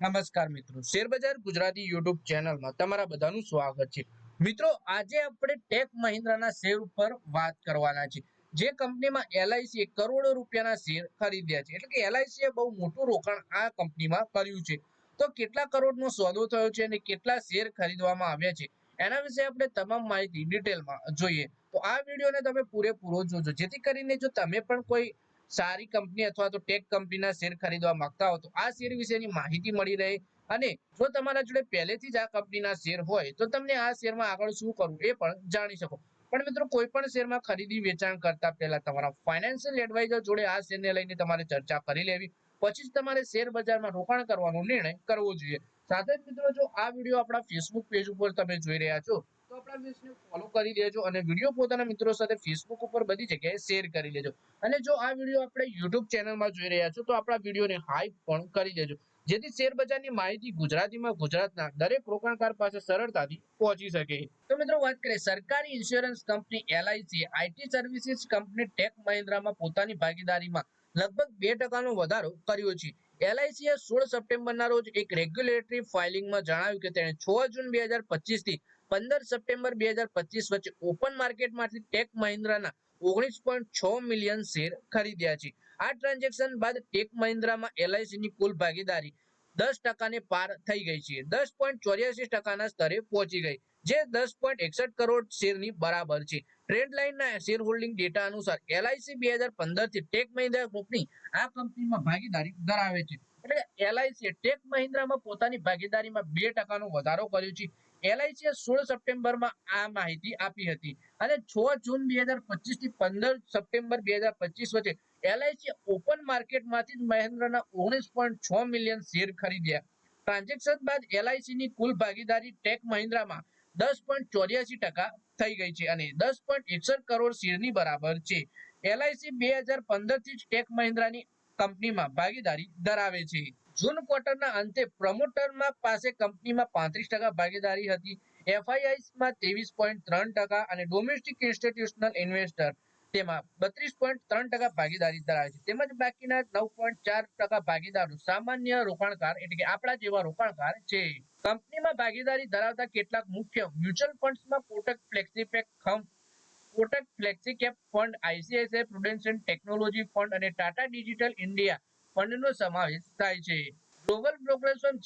નમસ્કાર મિત્રો. શેરબજાર ગુજરાતી યુટ્યુબ ચેનલમાં તમારા બધાનું સ્વાગત છે. મિત્રો, આજે આપણે ટેક મહિન્દ્રાના શેર ઉપર વાત કરવાના છે. જે કંપનીમાં એલઆઈસીએ કરોડો રૂપિયાના શેર ખરીદ્યા છે. એટલે કે એલઆઈસી એ બહુ મોટું રોકાણ આ કંપનીમાં કર્યું છે. તો કેટલા કરોડનો સોદો થયો છે અને કેટલા શેર ખરીદવામાં આવ્યા છે? એના વિશે આપણે તમામ માહિતી ડિટેલમાં જોઈએ. તો આ વિડીયોને તમે પૂરેપૂરો જોજો. જેથી કરીને જો તમે પણ કોઈ સારી કંપની અથવા તો ટેક કંપનીના શેર ખરીદવા માંગતા હો તો આ શેર વિશેની માહિતી મળી રહે. અને જો તમારા જોડે પહેલેથી જ આ કંપનીના શેર હોય તો તમને આ શેરમાં આગળ શું કરવું એ પણ જાણી શકો. પણ મિત્રો કોઈ પણ શેરમાં ખરીદી વેચાણ કરતા પહેલા તમારા ફાઇનાન્શિયલ એડવાઇઝર જોડે આ શેરને લઈને તમારે ચર્ચા કરી લેવી. પછી જ તમારે શેર બજારમાં રોકાણ કરવાનો નિર્ણય કરવો જોઈએ. સાથે જ મિત્રો જો આ વીડિયો આપણા ફેસબુક પેજ ઉપર તમે જોઈ રહ્યા છો આપણા ફોલો કરી લેજો અને વીડિયો પોતાના મિત્રો સાથે ફેસબુક ઉપર બધી જગ્યાએ શેર કરી લેજો. અને જો આ વીડિયો આપણે યુટ્યુબ ચેનલમાં જોઈ રહ્યા છો, તો આપણા વિડીયોને હાઈપ પણ કરી દેજો. જેથી શેર માહિતી ગુજરાતીમાં ગુજરાતના દરેક રોકાણકાર પાસે સરળતાથી પહોંચી શકે. તો મિત્રો વાત કરીએ, સરકારી insurance company LIC IT services company tech મહિન્દ્રામાં પોતાની ભાગીદારીમાં લગભગ બે ટકાનો વધારો કર્યો છે. એલઆઈસીએ સોળ સપ્ટેમ્બરના રોજ એક રેગ્યુલેટરી ફાઇલિંગમાં જણાવ્યું કે તેણે છ જૂન બે હજાર પચીસથી પંદર સપ્ટેમ્બર બે હજાર પચીસ વચ્ચે ઓપન માર્કેટમાંથી ટેક મહિન્દ્રાના ઓગણીસ પોઈન્ટ છ મિલિયન શેર ખરીદ્યા છે. આ ટ્રાન્ઝેક્શન બાદ ટેક મહિન્દ્રામાં એલઆઈસીની કુલ ભાગીદારી દસ ટકાને પાર થઈ ગઈ છે. દસ પોઈન્ટ ચોર્યાસી ટકાના સ્તરે પહોંચી ગઈ, જે દસ પોઈન્ટ એકસઠ કરોડ શેરની બરાબર છે. ટ્રેન્ડ લાઇનના શેર હોલ્ડિંગ ડેટા અનુસાર એલઆઈસી બે હજાર પંદરથી ટેક મહિન્દ્રા ગ્રુપની આ કંપનીમાં ભાગીદારી ધરાવે છે. એટલે એલઆઈસી ટેક મહિન્દ્રામાં પોતાની ભાગીદારીમાં બે ટકાનો વધારો કર્યો છે. એલઆઈસીએ સોળ સપ્ટેમ્બરમાં આ માહિતી આપી હતી. અને છ જૂન બે હજાર પચીસથી પંદર સપ્ટેમ્બર બે હજાર પચીસ વચ્ચે એલઆઈસી ઓપન માર્કેટમાંથી જ મહેન્દ્રના ઓગણીસ પોઈન્ટ છ મિલિયન શેર ખરીદ્યા. ટ્રાન્ઝેક્શન બાદ એલઆઈસીની કુલ ભાગીદારી ટેક મહિન્દ્રામાં દસ પોઈન્ટ ચોર્યાસી ટકા થઈ ગઈ છે અને દસ પોઈન્ટ એકસઠ કરોડ શેરની બરાબર છે. એલઆઈસી બે હજાર પંદરથી જ ટેક મહિન્દ્રાની કંપનીમાં ભાગીદારી ધરાવે છે. જૂન ક્વાર્ટરના અંતે પ્રમોટરમાં પાસે કંપનીમાં પાંત્રીસ ટકા ભાગીદારી હતી. એફઆઈઆઈમાં ત્રેવીસ પોઈન્ટ ત્રણ ટકા અને ડોમેસ્ટિક ઇન્સ્ટિટ્યુશનલ ઇન્વેસ્ટર તેમાં બત્રીસ પોઈન્ટ ત્રણ ટકા ભાગીદારી ધરાવે છે. તેમજ બાકીના નવ પોઈન્ટ ચાર ટકા ભાગીદારો સામાન્ય રોકાણકાર એટલે કે આપણા જેવા રોકાણકાર છે. કંપનીમાં ભાગીદારી ધરાવતા કેટલાક મુખ્ય મ્યુચ્યુઅલ ફંડ્સમાં Kotak flexicap ખમ Kotak flexicap fund, ICICI Prudential technology fund અને ટાટા ડિજિટલ ઇન્ડિયા ફંડનો સમાવેશ થાય છે. ગ્લોબલ બ્રોકરેજ ફર્મ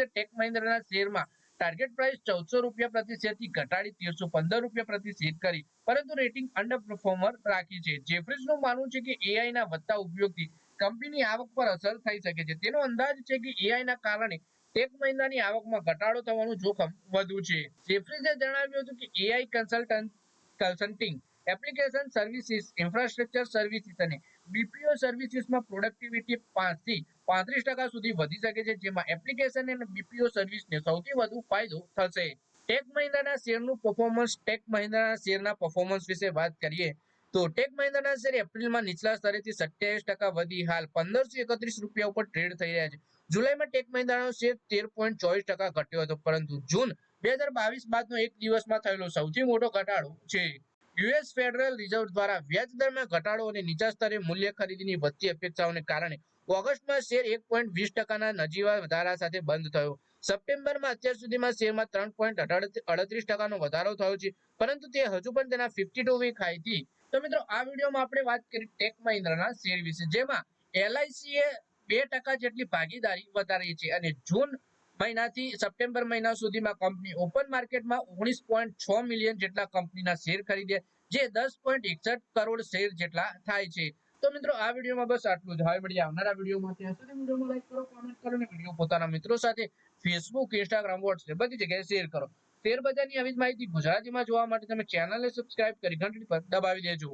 ટેક મહિન્દ્રાના શેરમાં ટાર્ગેટ પ્રાઇસ ચૌદસો રૂપિયા પ્રતિ શેરથી ઘટાડી તેરસો પંદર રૂપિયા પ્રતિ શેર કરી. પરંતુ રેટિંગ અંડર પરફોર્મર રાખી છે. જેફરીઝનું માનવું છે કે એઆઈના વધતા ઉપયોગથી કંપનીની આવક પર અસર થઈ શકે છે. તેનો અંદાજ છે કે એઆઈના કારણે ટેક મહિનાની આવકમાં ઘટાડો થવાનું જોખમ વધુ છે. જેફ્રીઝે જણાવ્યું હતું કે AI consultant consulting application services, infrastructure services અને બીપીઓ સર્વિસીસમાં પ્રોડક્ટિવિટી પાંચથી પાંત્રીસ ટકા સુધી વધી શકે છે, જેમાં એપ્લિકેશન અને બીપીઓ સર્વિસને સૌથી વધુ ફાયદો થશે. ટેક મહિન્દ્રાના શેરનું પરફોર્મન્સ ટેક મહિન્દ્રાના શેરના પરફોર્મન્સ વિશે વાત કરીએ, તો ટેક મહિન્દ્રાના શેર એપ્રિલમાં નીચલા સ્તરેથી સત્યાવીસ ટકા વધી, હાલ પંદરસો એકત્રીસ રૂપિયા ઉપર ટ્રેડ થઈ રહ્યા છે. જુલાઈમાં ટેક મહિન્દ્રાનો શેર તેર પોઈન્ટ ચોવીસ ટકા ઘટ્યો હતો, પરંતુ જૂન બે હજાર બાવીસ બાદનો એક દિવસમાં થયેલો સૌથી મોટો ઘટાડો છે. યુએસ ફેડરલ રિઝર્વ દ્વારા વ્યાજ દરમાં ઘટાડો અને નીચા સ્તરે મૂલ્ય ખરીદીની વધતી અપેક્ષાઓને કારણે ઓગસ્ટમાં શેર એક પોઈન્ટ વીસ ટકાના નજીવા વધારા સાથે બંધ થયો. સપ્ટેમ્બરમાં અત્યાર સુધીમાં શેરમાં ત્રણ પોઈન્ટ અડત્રીસ ટકાનો વધારો થયો છે, પરંતુ તે હજુ પણ તેના ફિફ્ટી ટુ વીક હાઈથી તો મિત્રો, આ વિડીયોમાં આપણે વાત કરી ટેક મહિન્દ્રાના શેર વિશે, જેમાં એલઆઈસીએ બે ટકા જેટલી ભાગીદારી વધારી છે અને જૂન મહિનાથી સપ્ટેમ્બર મહિના સુધીમાં કંપની ઓપન માર્કેટમાં ઓગણીસ પોઈન્ટ છ મિલિયન જેટલા કંપનીના શેર ખરીદે, જે દસ પોઈન્ટ એકસઠ કરોડ શેર જેટલા થાય છે. તો મિત્રો, આ વિડીયોમાં બસ આટલું જ. હવે મળીએ આવનારા વિડીયોમાં. ત્યાં સુધી વિડીયોમાં લાઈક કરો કોમેન્ટ કરો અને વીડિયો પોતાના મિત્રો સાથે ફેસબુક ઇન્સ્ટાગ્રામ વોટ્સએપ બધી જગ્યાએ શેર કરો. શેર બજારની આવી જ માહિતી ગુજરાતીમાં જોવા માટે તમે ચેનલને સબસ્ક્રાઇબ કરી ઘંટડી પર દબાવી દેજો.